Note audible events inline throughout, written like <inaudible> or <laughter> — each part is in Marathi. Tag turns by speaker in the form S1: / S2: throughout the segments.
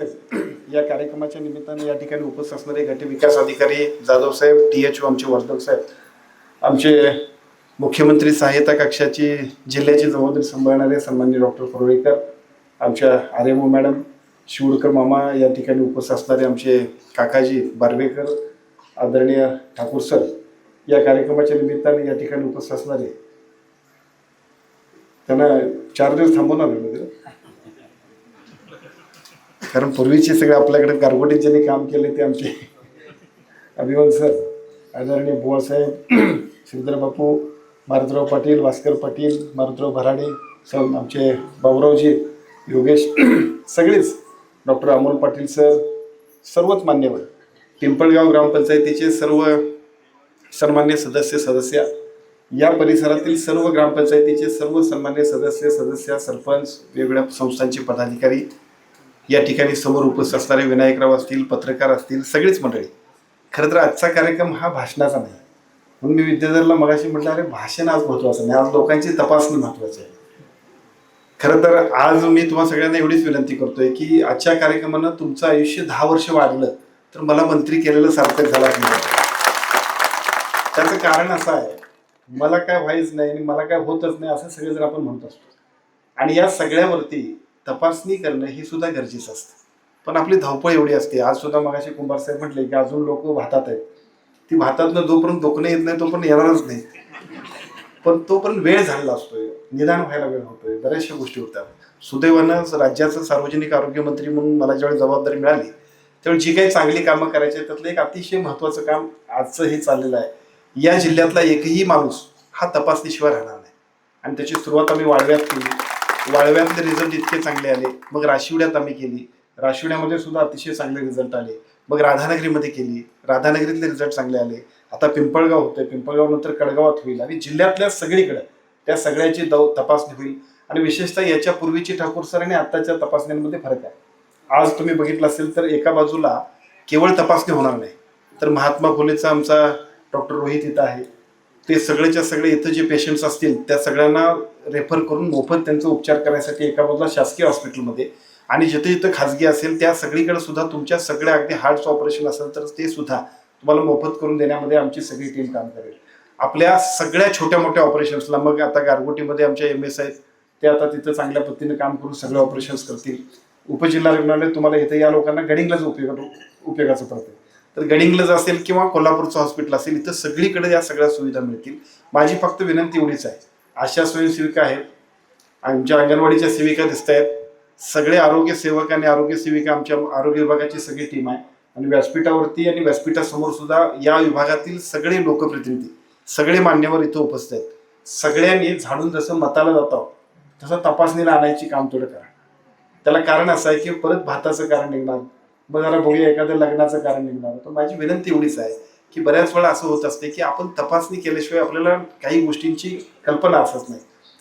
S1: या कार्यक्रमाच्या निमित्ताने या ठिकाणी उपस्थित असणारे गट विकास अधिकारी Jadhav Saheb T H O आमचे वर्धक साहेब आमचे मुख्यमंत्री सहायता कक्षाची जिल्ह्याची जबाबदारी सांभाळणारे सन्मान्य डॉक्टर परोळेकर आमच्या R M O madam Shivadkar मामा या ठिकाणी उपस्थित असणारे आमचे काकाजी बार्वेकर आदरणीय ठाकूर सर या कार्यक्रमाच्या निमित्ताने या ठिकाणी उपस्थित असणारे त्यांना चार दिवस थांबवणार आहे कारण पूर्वीचे सगळे आपल्याकडे गारगोटीत ज्यांनी काम केले ते आमचे अभिमान सर आदरणीय बुवासाहेब <clears throat> श्रीधर बापू मारुतराव पाटील भास्कर पाटील मारुतराव भराडे सर आमचे बाबुरावजी योगेश <clears throat> सगळेच डॉक्टर अमोल पाटील सर सर्वच मान्यवर. पिंपळगाव ग्रामपंचायतीचे सर्व सन्मान्य सदस्य सदस्य या परिसरातील सर्व ग्रामपंचायतीचे सर्व सन्मान्य सदस्य सदस्य सरपंच वेगवेगळ्या संस्थांचे पदाधिकारी या ठिकाणी समोर उपस्थित असणारे विनायकराव असतील पत्रकार असतील सगळीच मंडळी. खरं तर आजचा कार्यक्रम हा भाषणाचा नाही. म्हणून मी विद्याधरला मगाशी म्हटलं अरे भाषण आज महत्वाचं नाही. आज लोकांची तपासणी महत्वाची आहे. खरं तर आज मी तुम्हा सगळ्यांना एवढीच विनंती करतोय की आजच्या कार्यक्रमानं तुमचं आयुष्य दहा वर्ष वाढलं तर मला मंत्री केलेलं सार्थक झालं त्याचं कारण असं आहे मला काय व्हायच नाही आणि मला काय होतच नाही असं सगळे जर आपण म्हणत असतो. आणि या सगळ्यावरती तपासणी करणं हे सुद्धा गरजेचं असतं. पण आपली धावपळ एवढी असते. आज सुद्धा मगाशी कुंभार साहेब म्हटले की अजून लोक भातात आहेत. ती भातातनं जोपर्यंत दुखणं येत नाही तोपर्यंत येणारच नाही. पण तोपर्यंत वेळ झालेला असतोय. निदान व्हायला वेळ होतोय. बऱ्याचशा गोष्टी होतात. सुदैवानं राज्याचं सार्वजनिक आरोग्य मंत्री म्हणून मला ज्यावेळी जबाबदारी मिळाली त्यावेळी जी काही चांगली कामं करायची आहेत, त्यातलं एक अतिशय महत्त्वाचं काम आजचं हे चाललेलं आहे. या जिल्ह्यातला एकही माणूस हा तपासणीशिवाय राहणार नाही. आणि त्याची सुरुवात आम्ही वाढव्यात केली. वाळव्यातले रिझल्ट इतके चांगले आले. मग राशिवड्यात आम्ही केली. राशिवड्यामध्ये सुद्धा अतिशय चांगले रिझल्ट आले. मग राधानगरीमध्ये केली. राधानगरीतले रिझल्ट चांगले आले. आता पिंपळगाव होते पिंपळगाव नंतर कडगावात होईल आणि जिल्ह्यातल्या सगळीकडे त्या सगळ्याची दौ तपासणी होईल. आणि विशेषतः याच्या पूर्वीची ठाकूर सर आणि आत्ताच्या तपासण्यांमध्ये फरक आहे. आज तुम्ही बघितलं असेल तर एका बाजूला केवळ तपासणी होणार नाही. तर महात्मा फुलेचा आमचा डॉक्टर रोहित इथं आहे. ते सगळेच्या सगळे इथं जे पेशंट्स असतील त्या सगळ्यांना रेफर करून मोफत त्यांचा उपचार करण्यासाठी एका बाजूला शासकीय हॉस्पिटलमध्ये आणि जिथे जिथं खाजगी असेल त्या सगळीकडे सुद्धा तुमच्या सगळ्या अगदी हार्टचं ऑपरेशन असेल तर ते सुद्धा तुम्हाला मोफत करून देण्यामध्ये आमची सगळी टीम काम करेल. आपल्या सगळ्या छोट्या मोठ्या ऑपरेशन्सला मग आता गारगोटीमध्ये आमच्या एम एस आहेत ते आता तिथं चांगल्या पद्धतीने काम करून सगळे ऑपरेशन्स करतील. उपजिल्हा रुग्णालय तुम्हाला इथं या लोकांना गडिंगलाच उपयोग उपयोगाचं पडतं तर गडिंगलज असेल किंवा कोल्हापूरचं हॉस्पिटल असेल इथं सगळीकडे या सगळ्या सुविधा मिळतील. माझी फक्त विनंती एवढीच आहे. आशा स्वयंसेविका आहेत. आमच्या अंगणवाडीच्या सेविका दिसत आहेत सगळे आरोग्य सेवक आणि आरोग्य सेविका आमच्या आरोग्य विभागाची सगळी टीम आहे. आणि व्यासपीठावरती आणि व्यासपीठासमोर सुद्धा या विभागातील सगळे लोकप्रतिनिधी सगळे मान्यवर इथं उपस्थित आहेत. सगळ्यांनी झाडून जसं मताला जातो तसं तपासणीला आणायची काम थोडं करा. त्याला कारण असं आहे की परत भाताचं कारण निघणार. मग जरा बघूया एखादं लग्नाचं कारण निघणार. तर माझी विनंती एवढीच आहे की बऱ्याच वेळा असं होत असते की आपण तपासणी केल्याशिवाय आपल्याला काही गोष्टींची कल्पना असत नाही.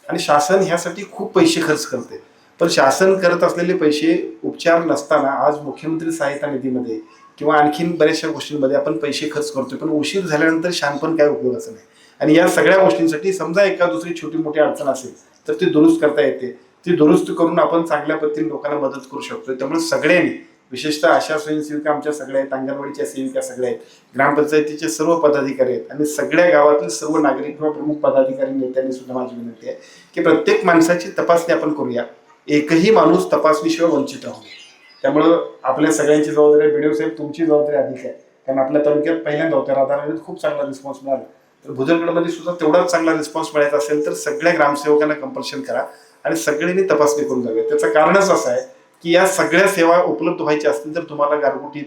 S1: आणि शासन ह्यासाठी खूप पैसे खर्च करते. पण शासन करत असलेले पैसे उपचार नसताना आज मुख्यमंत्री सहायता निधीमध्ये किंवा आणखीन बऱ्याचशा गोष्टींमध्ये आपण पैसे खर्च करतोय. पण उशीर झाल्यानंतर शानपण काय उपयोगाचं नाही. आणि या सगळ्या गोष्टींसाठी समजा एका दुसरी छोटी मोठी अडचण असेल तर ती दुरुस्त करता येते. ती दुरुस्त करून आपण चांगल्या पद्धतीने लोकांना मदत करू शकतो त्यामुळे सगळ्यांनी विशेषतः आशा स्वयंसेविका आमच्या सगळ्या आहेत अंगणवाडीच्या सेविका सगळ्या आहेत. ग्रामपंचायतीचे सर्व पदाधिकारी आहेत. आणि सगळ्या गावातील सर्व नागरिक किंवा प्रमुख पदाधिकारी नेत्यांनी सुद्धा माझी विनंती आहे की प्रत्येक माणसाची तपासणी आपण करूया. एकही माणूस तपासणीशिवाय वंचित राहू नये. त्यामुळं आपल्या सगळ्यांची जबाबदारी व्हिडिओ साहेब तुमची जबाबदारी अधिक आहे. कारण आपल्या तालुक्यात पहिल्यांदा होत्या. राधानगरीत खूप चांगला रिस्पॉन्स मिळाला. तर भुजलगडमध्ये सुद्धा तेवढाच चांगला रिस्पॉन्स मिळायचा असेल तर सगळ्या ग्रामसेवकांना कंपल्शन करा. आणि सगळ्यांनी तपासणी करून जाऊया त्याचं कारणच असं आहे की या सगळ्या सेवा उपलब्ध व्हायच्या असतील तर तुम्हाला गारगुटीत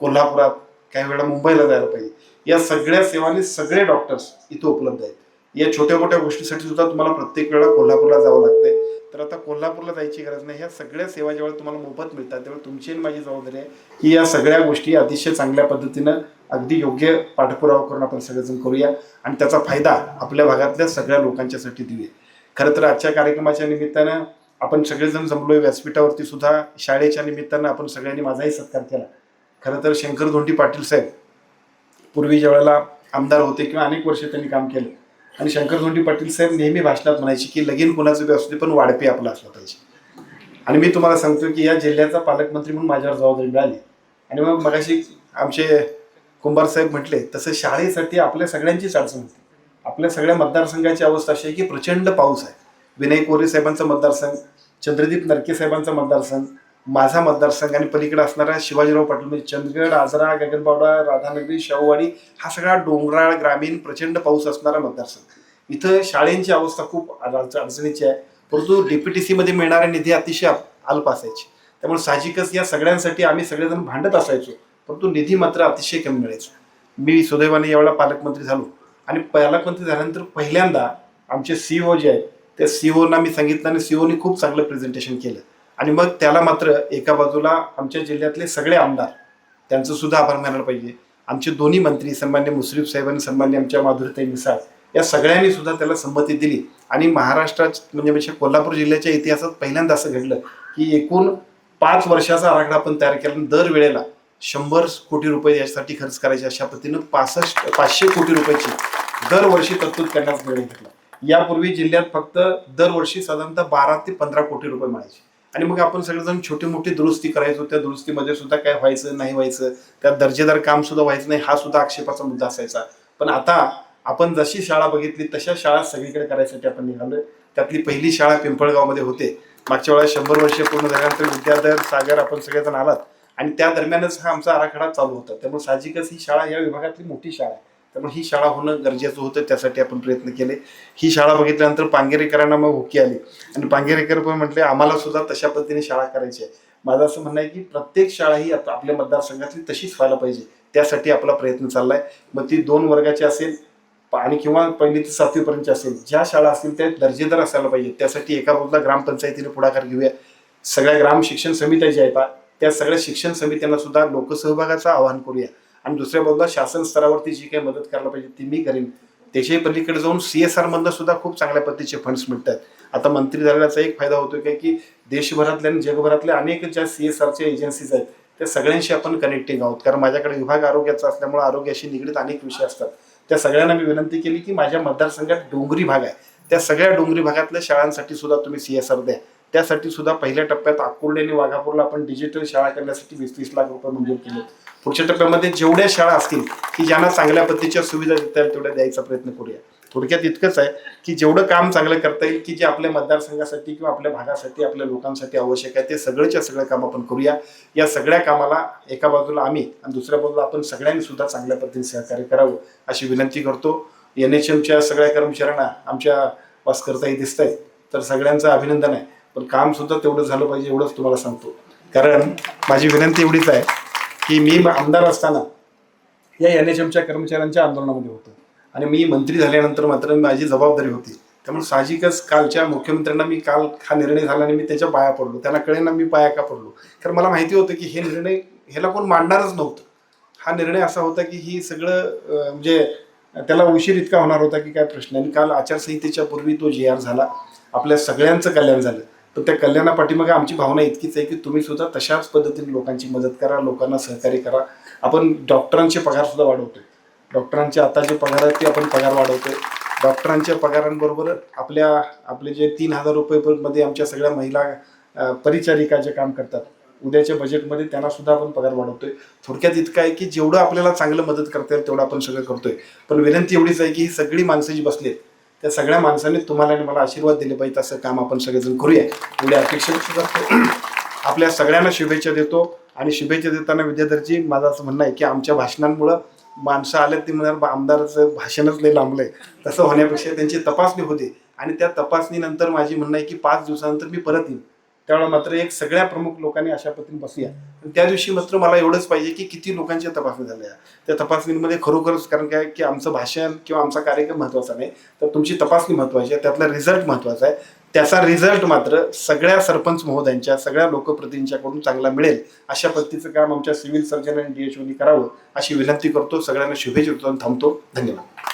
S1: कोल्हापुरात काही वेळा मुंबईला जायला पाहिजे. या सगळ्या सेवांनी सगळे डॉक्टर्स इथं उपलब्ध आहेत. या छोट्या मोठ्या गोष्टीसाठी सुद्धा तुम्हाला प्रत्येक वेळा कोल्हापूरला जावं लागतंय. तर आता कोल्हापूरला जायची गरज नाही. ह्या सगळ्या सेवा ज्यावेळेला तुम्हाला मोफत मिळतात तेव्हा तुमची आणि माझी जबाबदारी आहे की या सगळ्या गोष्टी अतिशय चांगल्या पद्धतीनं अगदी योग्य पाठपुरावा करून आपण सगळेजण करूया आणि त्याचा फायदा आपल्या भागातल्या सगळ्या लोकांच्यासाठी देऊया. खरं तर आजच्या कार्यक्रमाच्या निमित्तानं आपण सगळेजण जमलोय व्यासपीठावरती सुद्धा. शाळेच्या निमित्तानं आपण सगळ्यांनी माझाही सत्कार केला. खरं तर शंकर धोंडी पाटील साहेब पूर्वी ज्या वेळेला आमदार होते किंवा अनेक वर्ष त्यांनी काम केलं. आणि शंकर धोंडी पाटील साहेब नेहमी भाषणात म्हणायचे की लगीन कुणाचं बी असू दे पण वाढपे आपला असला पाहिजे. आणि मी तुम्हाला सांगतो की या जिल्ह्याचा पालकमंत्री म्हणून माझ्यावर जबाबदारी मिळाली. आणि मग मगाशी आमचे कुंभार साहेब म्हटले तसं शाळेसाठी आपल्या सगळ्यांचीच अडचण होती. आपल्या सगळ्या मतदारसंघाची अवस्था अशी आहे की प्रचंड पाऊस आहे. विनय कोरे साहेबांचा मतदारसंघ चंद्रदीप नरके साहेबांचा मतदारसंघ माझा मतदारसंघ आणि पलीकडे असणारा शिवाजीराव पाटील म्हणजे चंदगड आजरा गगनबावडा राधानगरी शाहूवाडी हा सगळा डोंगराळ ग्रामीण प्रचंड पाऊस असणारा मतदारसंघ. इथं शाळेंची अवस्था खूप अडचणीची आहे. परंतु डीपीटीसी मध्ये मिळणारा निधी अतिशय अल्प- असायची. त्यामुळे साहजिकच या सगळ्यांसाठी आम्ही सगळेजण भांडत असायचो. परंतु निधी मात्र अतिशय कमी मिळायचा. मी सुदैवाने यावेळेला पालकमंत्री झालो. आणि पालकमंत्री झाल्यानंतर पहिल्यांदा आमचे सीओ जे आहेत त्या सीओना मी सांगितलं आणि सीओनी खूप चांगलं प्रेझेंटेशन केलं. आणि मग त्याला मात्र एका बाजूला आमच्या जिल्ह्यातले सगळे आमदार त्यांचं सुद्धा आभार मानायला पाहिजे. आमचे दोन्ही मंत्री सन्मान्य मुश्रीफ साहेब आणि सन्मान्य आमच्या माधुरीताई मिसाळ या सगळ्यांनी सुद्धा त्याला संमती दिली. आणि महाराष्ट्रात म्हणजे म्हणजे कोल्हापूर जिल्ह्याच्या इतिहासात पहिल्यांदा असं घडलं की एकूण पाच वर्षाचा आराखडा आपण तयार केला आणि दर वेळेला शंभर कोटी रुपये यासाठी खर्च करायचे अशा पद्धतीनं पासष्ट पाचशे कोटी रुपयाची दरवर्षी तरतूद करण्याचा निर्णय घेतला. यापूर्वी जिल्ह्यात फक्त दरवर्षी साधारणतः बारा ते पंधरा कोटी रुपये मिळायचे आणि मग आपण सगळेजण छोटी मोठी दुरुस्ती करायचो त्या दुरुस्तीमध्ये सुद्धा काय व्हायचं नाही व्हायचं त्यात दर्जेदार काम सुद्धा व्हायचं नाही हा सुद्धा आक्षेपाचा मुद्दा असायचा. पण आता आपण जशी शाळा बघितली तशा शाळा सगळीकडे करायसाठी आपण निघालोय. त्यातली पहिली शाळा पिंपळगावमध्ये होते. मागच्या वेळेला शंभर वर्ष पूर्ण झाल्यानंतर विद्याधर सागर आपण सगळेजण आलात. आणि त्या दरम्यानच हा आमचा आराखडा चालू होता. त्यामुळे साहजिकच ही शाळा या विभागातली मोठी शाळा आहे. त्यामुळे ही शाळा होणं गरजेचं होतं त्यासाठी आपण प्रयत्न केले. ही शाळा बघितल्यानंतर पांगेरेकरांना मग हुकी आली. आणि पांगेरेकर पण म्हटले आम्हाला सुद्धा तशा पद्धतीने शाळा करायची आहे. माझं असं म्हणणं आहे की प्रत्येक शाळा ही आता आपल्या मतदारसंघातली तशीच व्हायला पाहिजे. त्यासाठी आपला प्रयत्न चाललाय. मग ती दोन वर्गाची असेल आणि किंवा पहिली ते सातवीपर्यंतची असेल ज्या शाळा असतील त्या दर्जेदार असायला पाहिजे. त्यासाठी एका बाजूला ग्रामपंचायतीने पुढाकार घेऊया. सगळ्या ग्राम शिक्षण समित्या ज्या आहेत त्या सगळ्या शिक्षण समित्यांना सुद्धा लोकसहभागाचं आवाहन करूया. आणि दुसऱ्या बाजूला शासन स्तरावरती जी काही मदत करायला पाहिजे ती मी करेन. त्याच्याही पलीकडे जाऊन सी एस आर मधनं सुद्धा खूप चांगल्या पद्धतीचे फंड्स मिळतात. आता मंत्री झाल्याचा एक फायदा होतो काय की देशभरातल्या आणि जगभरातल्या अनेक ज्या सी एस आरच्या एजन्सीज आहेत त्या सगळ्यांशी आपण कनेक्टिंग आहोत. कारण माझ्याकडे विभाग आरोग्याचा असल्यामुळे आरोग्याशी निगडीत अनेक विषय असतात. त्या सगळ्यांना मी विनंती केली की माझ्या मतदारसंघात डोंगरी भाग आहे. त्या सगळ्या डोंगरी भागातल्या शाळांसाठी सुद्धा तुम्ही सी एस आर द्या. त्यासाठी सुद्धा पहिल्या टप्प्यात अकोले आणि वाघापूरला आपण डिजिटल शाळा करण्यासाठी वीस वीस लाख रुपये मंजूर केले. पुढच्या टप्प्यामध्ये जेवढ्या शाळा असतील की ज्यांना चांगल्या पद्धतीच्या सुविधा देता येईल तेवढ्या द्यायचा प्रयत्न करूया. थोडक्यात इतकंच आहे की जेवढं काम चांगलं करता येईल की जे आपल्या मतदारसंघासाठी किंवा आपल्या भागासाठी आपल्या लोकांसाठी आवश्यक आहे ते सगळंच्या सगळं काम आपण करूया. या सगळ्या कामाला एका बाजूला आम्ही आणि दुसऱ्या बाजूला आपण सगळ्यांनी सुद्धा चांगल्या पद्धतीने सहकार्य करावं अशी विनंती करतो. एन एच एमच्या सगळ्या कर्मचाऱ्यांना आमच्या वासकरताही दिसत आहेत तर सगळ्यांचं अभिनंदन आहे. पण काम सुद्धा तेवढं झालं पाहिजे एवढंच तुम्हाला सांगतो. कारण माझी विनंती एवढीच आहे की मी आमदार असताना या एन एच एमच्या कर्मचाऱ्यांच्या आंदोलनामध्ये होतो. आणि मी मंत्री झाल्यानंतर मात्र माझी जबाबदारी होती. त्यामुळे साहजिकच कालच्या मुख्यमंत्र्यांना मी काल हा निर्णय झाला आणि मी त्याच्या पाया पडलो. त्यांना कळेना मी पाया का पडलो. कारण मला माहिती होतं की हे निर्णय ह्याला कोण मांडणारच नव्हतं. हा निर्णय असा होता की ही सगळं म्हणजे त्याला उशीर इतका होणार होता की काय प्रश्न आणि काल आचारसंहितेच्या पूर्वी तो जे आर झाला. आपल्या सगळ्यांचं कल्याण झालं. तर त्या कल्याणा पाठीमागे आमची भावना इतकीच आहे की तुम्ही सुद्धा तशाच पद्धतीने लोकांची मदत करा लोकांना सहकार्य करा. आपण डॉक्टरांचे पगार सुद्धा वाढवतोय. डॉक्टरांचे आता जे पगार आहेत ते आपण पगार वाढवतोय. डॉक्टरांच्या पगारांबरोबर आपल्या आपले जे तीन हजार रुपयेमध्ये आमच्या सगळ्या महिला परिचारिका जे काम करतात उद्याच्या बजेटमध्ये त्यांना सुद्धा आपण पगार वाढवतोय. थोडक्यात इतकं आहे की जेवढं आपल्याला चांगलं मदत करता येईल तेवढं आपण सगळं करतोय. पण विनंती एवढीच आहे की ही सगळी माणसं जी बसलीत त्या सगळ्या माणसांनी तुम्हाला आणि मला आशीर्वाद दिले पाहिजे असं काम आपण सगळेजण करूया. एवढ्या अपेक्षा करतो आपल्या सगळ्यांना शुभेच्छा देतो आणि शुभेच्छा देताना विद्याधरजी माझं असं म्हणणं आहे की आमच्या भाषणांमुळं माणसं आले ती म्हणणार आमदाराचं भाषणच लय लांबलंय तसं होण्यापेक्षा त्यांची तपासणी होते आणि त्या तपासणीनंतर माझी म्हणणं आहे की पाच दिवसानंतर मी परत येईन. त्यामुळे मात्र एक सगळ्या प्रमुख लोकांनी अशा पद्धतीने बसूया. त्या दिवशी मात्र मला एवढंच पाहिजे की किती लोकांच्या तपासणी झाल्या. त्या तपासणीमध्ये खरोखरच कारण काय की आमचं भाषण किंवा आमचा कार्यक्रम महत्त्वाचा नाही तर तुमची तपासणी महत्त्वाची आहे त्यातला रिझल्ट महत्त्वाचा आहे. त्याचा रिझल्ट मात्र सगळ्या सरपंच महोदयांच्या सगळ्या लोकप्रतिनिधींच्याकडून चांगला मिळेल. अशा पद्धतीचं काम आमच्या सिव्हिल सर्जन आणि डीएचओनी करावं अशी विनंती करतो. सगळ्यांना शुभेच्छा थांबतो. धन्यवाद.